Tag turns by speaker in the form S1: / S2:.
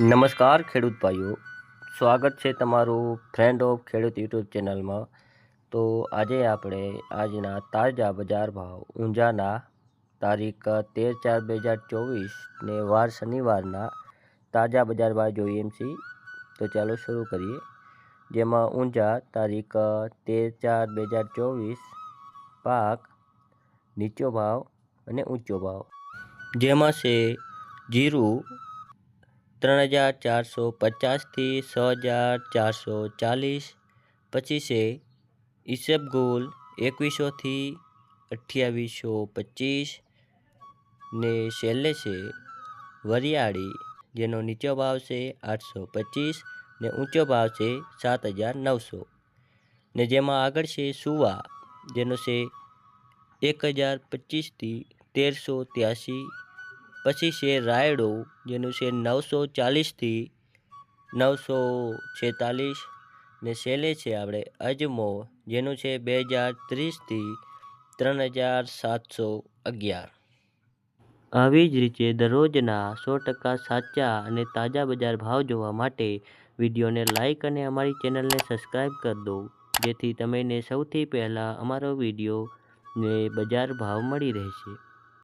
S1: નમસ્કાર, ખેડૂત ભાઈઓ. સ્વાગત છે તમારું ફ્રેન્ડ ઓફ ખેડૂત યુટ્યુબ ચેનલમાં. તો આજે આપણે આજના તાજા બજાર ભાવ ઊંઝાના તારીખ તેર ચાર બે હજાર ચોવીસ ને વાર શનિવારના તાજા બજાર ભાવ જોઈએ એમ છીએ. તો ચાલો શરૂ કરીએ. જેમાં ઊંઝા તારીખ તેર ચાર બે હજાર ચોવીસ, પાક, નીચો ભાવ અને ઊંચો ભાવ. જેમાં છે જીરું ત્રણ હજાર ચારસો પચાસથી છ હજાર ચારસો ચાલીસ. પછી છે ઈસબગુલ એકવીસોથી અઠ્યાવીસો પચીસ. ને છેલ્લે છે વરિયાળી, જેનો નીચો ભાવ છે આઠસો પચીસ ને ઊંચો ભાવ છે સાત હજાર નવસો. ને જેમાં આગળ છે સુવા, જેનો છે એક હજાર પચીસથી તેરસો ત્યાસી. પછી છે રાયડો, જેનું છે નવસો ચાલીસથી નવસો છેતાલીસ. ને છેલ્લે છે આપણે અજમો, જેનું છે બે હજાર ત્રીસથી ત્રણ હજાર સાતસો અગિયાર. આવી જ રીતે દરરોજના સો ટકા સાચા અને તાજા બજાર ભાવ જોવા માટે વિડીયોને લાઇક અને અમારી ચેનલને સબસ્ક્રાઈબ કરી દો, જેથી તમને સૌથી પહેલાં અમારો વીડિયો ને બજાર ભાવ મળી રહેશે.